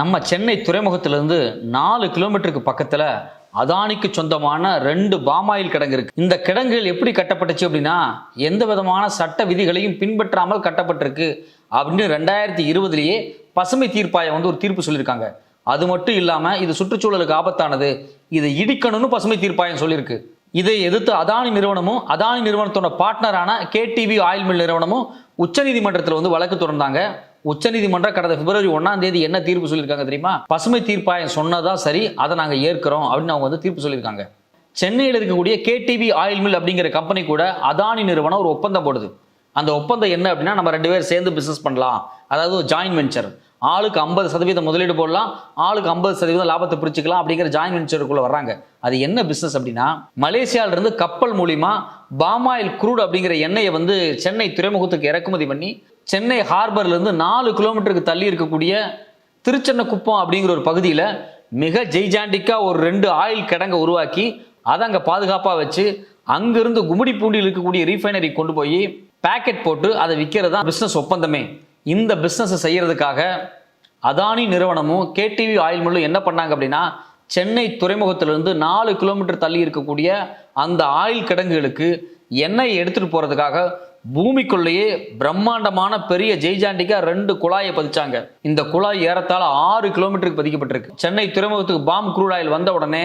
நம்ம சென்னை துறைமுகத்திலிருந்து நாலு கிலோமீட்டருக்கு பக்கத்தில் அதானிக்கு சொந்தமான ரெண்டு பாமாயில் கிடங்கு இருக்கு. இந்த கிடங்குகள் எப்படி கட்டப்பட்டுச்சு அப்படின்னா எந்த விதமான சட்ட விதிகளையும் பின்பற்றாமல் கட்டப்பட்டிருக்கு அப்படின்னு ரெண்டாயிரத்தி இருபதுலேயே பசுமை தீர்ப்பாயம் வந்து ஒரு தீர்ப்பு சொல்லியிருக்காங்க. அது மட்டும் இல்லாமல் இது சுற்றுச்சூழலுக்கு ஆபத்தானது. இதை இடிக்கணும்னு பசுமை தீர்ப்பாயம் சொல்லியிருக்கு. இதை எதிர்த்து அதானி நிறுவனமும் அதானி நிறுவனத்தோட பார்ட்னரான கேடிவி ஆயில் மில் நிறுவனமும் உச்சநீதிமன்றத்தில் வந்து வழக்கு தொடர்ந்தாங்க. உச்சநீதிமன்றம் கடந்த பிப்ரவரி ஒன்றாம் தேதி என்ன தீர்ப்பு சொல்லியிருக்காங்க தெரியுமா? பசுமை தீர்ப்பாயம் சொன்னதா சரி அதை நாங்கள் ஏற்கிறோம் அப்படின்னு அவங்க வந்து தீர்ப்பு சொல்லியிருக்காங்க. சென்னையில் இருக்கக்கூடிய கேடிவி ஆயில் மில் அப்படிங்கிற கம்பெனி கூட அதானி நிறுவனம் ஒரு ஒப்பந்தம் போடுது. அந்த ஒப்பந்தம் என்ன அப்படின்னா நம்ம ரெண்டு பேரும் சேர்ந்து பிசினஸ் பண்ணலாம். அதாவது ஜாயின் வெஞ்சர் ஆளுக்கு ஐம்பது சதவீதம் முதலீடு போடலாம் ஆளுக்கு ஐம்பது சதவீதம் லாபத்தை பிரிச்சுக்கலாம் அப்படிங்கிற ஜாயின் வெஞ்சருக்குள்ள வர்றாங்க. அது என்ன பிஸ்னஸ் அப்படின்னா மலேசியால இருந்து கப்பல் மூலிமா பாமாயில் குரூட் அப்படிங்கிற எண்ணெயை வந்து சென்னை துறைமுகத்துக்கு இறக்குமதி பண்ணி சென்னை ஹார்பர்ல இருந்து நாலு கிலோமீட்டருக்கு தள்ளி இருக்கக்கூடிய திருச்சென்னக்குப்பம் அப்படிங்கிற ஒரு பகுதியில் மிக ஜெய்ஜாண்டிக்கா ஒரு ரெண்டு ஆயில் கிடங்க உருவாக்கி அதை அங்கே பாதுகாப்பாக வச்சு அங்கிருந்து கும்மிடி பூண்டியில் இருக்கக்கூடிய ரீஃபைனரி கொண்டு போய் பேக்கெட் போட்டு அதை விற்கிறது தான் பிஸ்னஸ் ஒப்பந்தமே. இந்த பிஸ்னஸை செய்கிறதுக்காக அதானி நிறுவனமும் கேடிவி ஆயில் மில்லும் என்ன பண்ணாங்க அப்படின்னா சென்னை துறைமுகத்திலிருந்து நாலு கிலோமீட்டர் தள்ளி இருக்கக்கூடிய அந்த ஆயில் கிடங்குகளுக்கு எண்ணெயை எடுத்துகிட்டு போகிறதுக்காக பூமிக்குள்ளேயே பிரம்மாண்டமான பெரிய ஜெய்ஜாண்டிக்கா ரெண்டு குழாயை பதிச்சாங்க. இந்த குழாய் ஏறத்தாழ ஆறு கிலோமீட்டருக்கு பதிக்கப்பட்டிருக்கு. சென்னை துறைமுகத்துக்கு பாம் குரூட் ஆயில் வந்த உடனே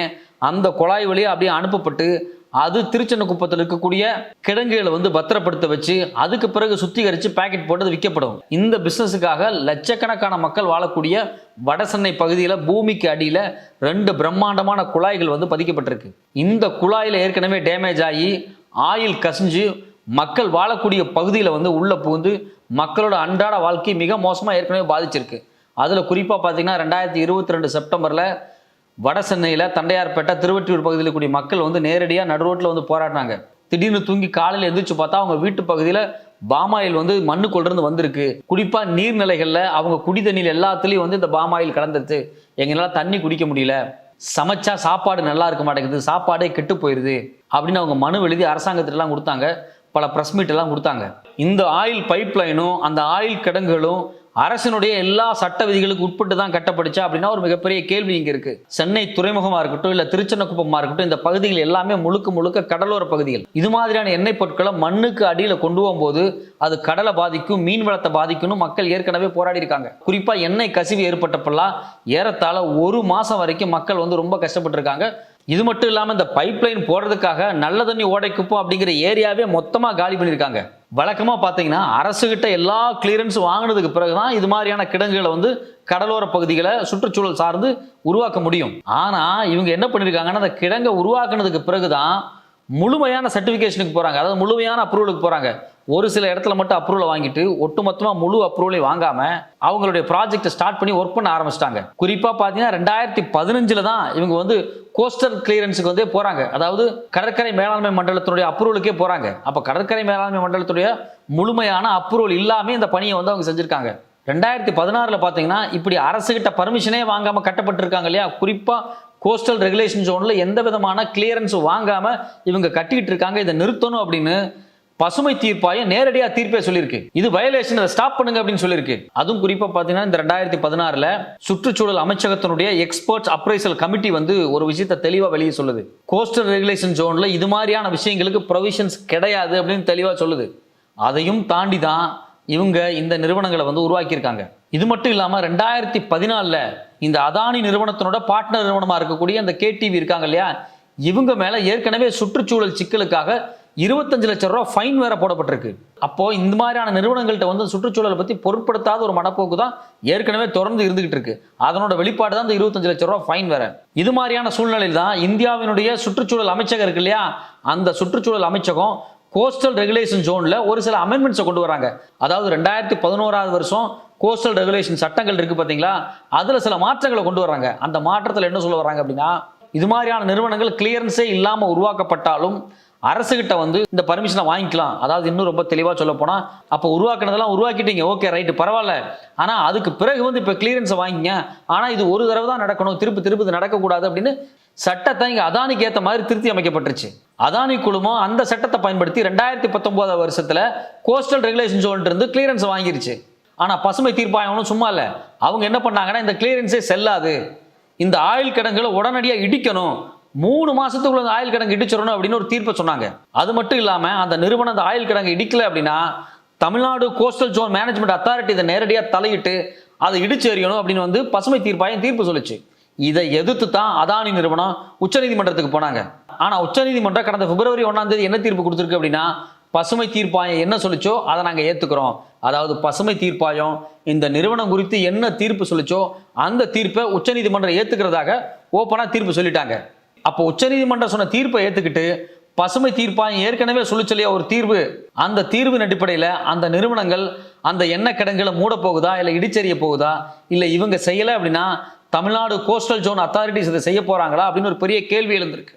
அந்த குழாய் வழியாக அப்படியே அனுப்பப்பட்டு அது திருச்சென்னக்குப்பத்தில் இருக்கக்கூடிய கிடங்குகளை வந்து பத்திரப்படுத்த வச்சு அதுக்கு பிறகு சுத்திகரித்து பேக்கெட் போட்டு விற்கப்படும். இந்த பிஸ்னஸுக்காக லட்சக்கணக்கான மக்கள் வாழக்கூடிய வடசென்னை பகுதியில் பூமிக்கு அடியில் ரெண்டு பிரம்மாண்டமான குழாய்கள் வந்து பதிக்கப்பட்டிருக்கு. இந்த குழாயில் ஏற்கனவே டேமேஜ் ஆகி ஆயில் கசிஞ்சு மக்கள் வாழக்கூடிய பகுதியில் வந்து உள்ளே புகுந்து மக்களோட அன்றாட வாழ்க்கை மிக மோசமாக ஏற்கனவே பாதிச்சிருக்கு. அதில் குறிப்பாக பார்த்தீங்கன்னா ரெண்டாயிரத்தி இருபத்தி ரெண்டு செப்டம்பரில் வட சென்னையில் தண்டையார்பேட்டை திருவற்றியூர் பகுதியில் கூடிய மக்கள் வந்து நேரடியாக நடு ரோட்டில் வந்து போராடினாங்க திடீர்னு தூங்கி காலையில் எந்திரிச்சு பார்த்தா அவங்க வீட்டு பகுதியில் பாமாயில் வந்து மண்ணுக்குள்ளிருந்து வந்திருக்கு. குறிப்பாக நீர்நிலைகளில் அவங்க குடி தண்ணியில் எல்லாத்துலேயும் வந்து இந்த பாமாயில் கலந்துருச்சு. எங்களால் தண்ணி குடிக்க முடியல. சமைச்சா சாப்பாடு நல்லா இருக்க மாட்டேங்குது. சாப்பாடே கெட்டு போயிடுது அப்படின்னு அவங்க மனு எழுதி அரசாங்கத்திட்டலாம் கொடுத்தாங்க. பல ப்ரெஸ் மீட் எல்லாம் கொடுத்தாங்க. இந்த ஆயில் பைப் லைனும் அந்த ஆயில் கிடங்குகளும் அரசினுடைய எல்லா சட்ட விதிகளுக்கு உட்பட்டு தான் கட்டப்படுச்சா அப்படின்னா ஒரு மிகப்பெரிய கேள்வி இங்கே இருக்கு. சென்னை துறைமுகமாக இருக்கட்டும் இல்லை திருச்சென்னக்குப்பமா இருக்கட்டும் இந்த பகுதிகள் எல்லாமே முழுக்க முழுக்க கடலோர பகுதிகள். இது மாதிரியான எண்ணெய் பொருட்களை மண்ணுக்கு அடியில் கொண்டு போகும்போது அது கடலை பாதிக்கும் மீன் வளத்தை பாதிக்கும்னு மக்கள் ஏற்கனவே போராடி இருக்காங்க. குறிப்பாக எண்ணெய் கசிவு ஏற்பட்டப்பெல்லாம் ஏறத்தாழ ஒரு மாதம் வரைக்கும் மக்கள் வந்து ரொம்ப கஷ்டப்பட்டுருக்காங்க. இது மட்டும் இல்லாமல் இந்த பைப்லைன் போடுறதுக்காக நல்ல தண்ணி ஓடைக்குப்போம் அப்படிங்கிற ஏரியாவே மொத்தமாக காலி பண்ணியிருக்காங்க. வழக்கமாக பார்த்தீங்கன்னா அரசுகிட்ட எல்லா கிளியரன்ஸும் வாங்கினதுக்கு பிறகு தான் இது மாதிரியான கிடங்குகளை வந்து கடலோர பகுதிகளை சுற்றுச்சூழல் சார்ந்து உருவாக்க முடியும். ஆனால் இவங்க என்ன பண்ணியிருக்காங்கன்னா அந்த கிடங்கை உருவாக்குனதுக்கு பிறகு தான் முழுமையான சர்டிஃபிகேஷனுக்கு போகிறாங்க அதாவது முழுமையான அப்ரூவலுக்கு போகிறாங்க ஒரு சில இடத்துல மட்டும் அப்ரூவலை வாங்கிட்டு ஒட்டுமொத்தமாக முழு அப்ரூவலையும் வாங்காமல் அவங்களுடைய ப்ராஜெக்டை ஸ்டார்ட் பண்ணி ஒர்க் பண்ண ஆரம்பிச்சிட்டாங்க. குறிப்பாக பார்த்தீங்கன்னா ரெண்டாயிரத்தி பதினஞ்சில் தான் இவங்க வந்து கோஸ்டல் கிளியரன்ஸுக்கு வந்து போகிறாங்க அதாவது கடற்கரை மேலாண்மை மண்டலத்தினுடைய அப்ரூவலுக்கே போகிறாங்க அப்போ கடற்கரை மேலாண்மை மண்டலத்துடைய முழுமையான அப்ரூவல் இல்லாமல் இந்த பணியை வந்து அவங்க செஞ்சுருக்காங்க. ரெண்டாயிரத்தி பதினாறில் பார்த்தீங்கன்னா இப்படி அரசுகிட்ட பர்மிஷனே வாங்காமல் கட்டப்பட்டிருக்காங்க இல்லையா? குறிப்பாக கோஸ்டல் ரெகுலேஷன் ஜோனில் எந்த விதமான கிளியரன்ஸும் வாங்காமல் இவங்க கட்டிக்கிட்டு இருக்காங்க. இதை நிறுத்தணும் அப்படின்னு பசுமை தீர்ப்பாயம் நேரடியாக தீர்ப்பே சொல்லியிருக்கு. இது வயலேஷன் அதை ஸ்டாப் பண்ணுங்க அப்படின்னு சொல்லியிருக்கு. அதுவும் குறிப்பாக பார்த்தீங்கன்னா இந்த ரெண்டாயிரத்தி பதினாறில் சுற்றுச்சூழல் அமைச்சகத்தினுடைய எக்ஸ்பர்ட்ஸ் அப்ரைசல் கமிட்டி வந்து ஒரு விஷயத்தை தெளிவாக வெளியே சொல்லுது. கோஸ்டல் ரெகுலேஷன் ஜோனில் இது மாதிரியான விஷயங்களுக்கு ப்ரொவிஷன்ஸ் கிடையாது அப்படின்னு தெளிவாக சொல்லுது. அதையும் தாண்டி தான் இவங்க இந்த நிறுவனங்களை வந்து உருவாக்கியிருக்காங்க. இது மட்டும் இல்லாமல் ரெண்டாயிரத்தி பதினாலில் இந்த அதானி நிறுவனத்தினோட பார்ட்னர் நிறுவனமாக இருக்கக்கூடிய அந்த கேடிவி இருக்காங்க இல்லையா? இவங்க மேலே ஏற்கனவே சுற்றுச்சூழல் சிக்கலுக்காக இருபத்தஞ்சு லட்சம் ரூபா ஃபைன் வேற போடப்பட்டிருக்கு. அப்போ இந்த மாதிரியான நிறுவனங்கள்ட்ட வந்து சுற்றுச்சூழலை பத்தி பொருட்படுத்தாத ஒரு மனப்போக்கு தான் ஏற்கனவே தொடர்ந்து இருந்துகிட்டு இருக்கு. அதனோட வெளிப்பாடு தான் இந்த இருபத்தஞ்சு லட்சம் ரூபா ஃபைன் வேற. இது மாதிரியான சூழ்நிலையில் தான் இந்தியாவினுடைய சுற்றுச்சூழல் அமைச்சகம் இருக்கு இல்லையா? அந்த சுற்றுச்சூழல் அமைச்சகம் கோஸ்டல் ரெகுலேஷன் ஜோன்ல ஒரு சில அமெண்ட்மெண்ட்ஸை கொண்டு வராங்க. அதாவது ரெண்டாயிரத்தி பதினோராவது வருஷம் கோஸ்டல் ரெகுலேஷன் சட்டங்கள் இருக்கு பாத்தீங்களா? அதுல சில மாற்றங்களை கொண்டு வராங்க. அந்த மாற்றத்தில் என்ன சொல்ல வராங்க அப்படின்னா இது மாதிரியான நிறுவனங்கள் கிளியரன்ஸே இல்லாமல் உருவாக்கப்பட்டாலும் அரசுகிட்ட வந்து இந்த பர்மிஷனை வாங்கிக்கலாம். அதாவது இன்னும் ரொம்ப தெளிவாக சொல்ல போனால் அப்போ உருவாக்குனதெல்லாம் உருவாக்கிட்டீங்க. ஓகே ரைட்டு பரவாயில்ல. ஆனால் அதுக்கு பிறகு வந்து இப்போ கிளியரன்ஸை வாங்கிங்க. ஆனால் இது ஒரு தடவை தான் நடக்கணும். திருப்பி திருப்பி இது நடக்கக்கூடாது அப்படின்னு சட்டத்தை இங்கே அதானிக்கு ஏற்ற மாதிரி திருத்தி அமைக்கப்பட்டுருச்சு. அதானி குழுமம் அந்த சட்டத்தை பயன்படுத்தி ரெண்டாயிரத்தி பத்தொன்பதாவது வருஷத்தில் கோஸ்டல் ரெகுலேஷன் ஜோன் இருந்து கிளியரன்ஸ் வாங்கிருச்சு. ஆனால் பசுமை தீர்ப்பாயம்னு சும்மா இல்லை. அவங்க என்ன பண்ணாங்கன்னா இந்த கிளியரன்ஸே செல்லாது. இந்த ஆயில் கிடங்குகளை உடனடியாக இடிக்கணும். மூணு மாசத்துக்குள்ள அந்த ஆயில் கிடங்கு இடிச்சிடணும் அப்படின்னு ஒரு தீர்ப்பை சொன்னாங்க. அது மட்டும் இல்லாம அந்த நிறுவனம் அந்த ஆயில் கிடங்கு இடிக்கல அப்படின்னா Tamil Nadu coastal zone management authority இதை நேரடியாக தலையிட்டு அதை இடிச்சு எறியணும் அப்படின்னு வந்து பசுமை தீர்ப்பாயம் தீர்ப்பு சொல்லுச்சு. இதை எதிர்த்து தான் அதானி நிறுவனம் உச்சநீதிமன்றத்துக்கு போனாங்க. ஆனா உச்சநீதிமன்றம் கடந்த பிப்ரவரி ஒண்ணாம் தேதி என்ன தீர்ப்பு கொடுத்துருக்கு அப்படின்னா பசுமை தீர்ப்பாயம் என்ன சொல்லுச்சோ அதை நாங்க ஏத்துக்கிறோம். அதாவது பசுமை தீர்ப்பாயம் இந்த நிறுவனம் குறித்து என்ன தீர்ப்பு சொல்லுச்சோ அந்த தீர்ப்பை உச்சநீதிமன்றம் ஏத்துக்கிறதாக ஓப்பனா தீர்ப்பு சொல்லிட்டாங்க. அப்போ உச்சநீதிமன்றம் சொன்ன தீர்ப்பை ஏற்றுக்கிட்டு பசுமை தீர்ப்பாயம் ஏற்கனவே சொல்லிச்சலையா ஒரு தீர்வு. அந்த தீர்வின் அடிப்படையில் அந்த நிறுவனங்கள் அந்த எண்ணெய் கிடங்குகளை மூட போகுதா இல்லை இடிச்செறிய போகுதா? இல்லை இவங்க செய்யலை அப்படின்னா தமிழ்நாடு கோஸ்டல் ஜோன் அத்தாரிட்டிஸ் இதை செய்ய போகிறாங்களா அப்படின்னு ஒரு பெரிய கேள்வி எழுந்திருக்கு.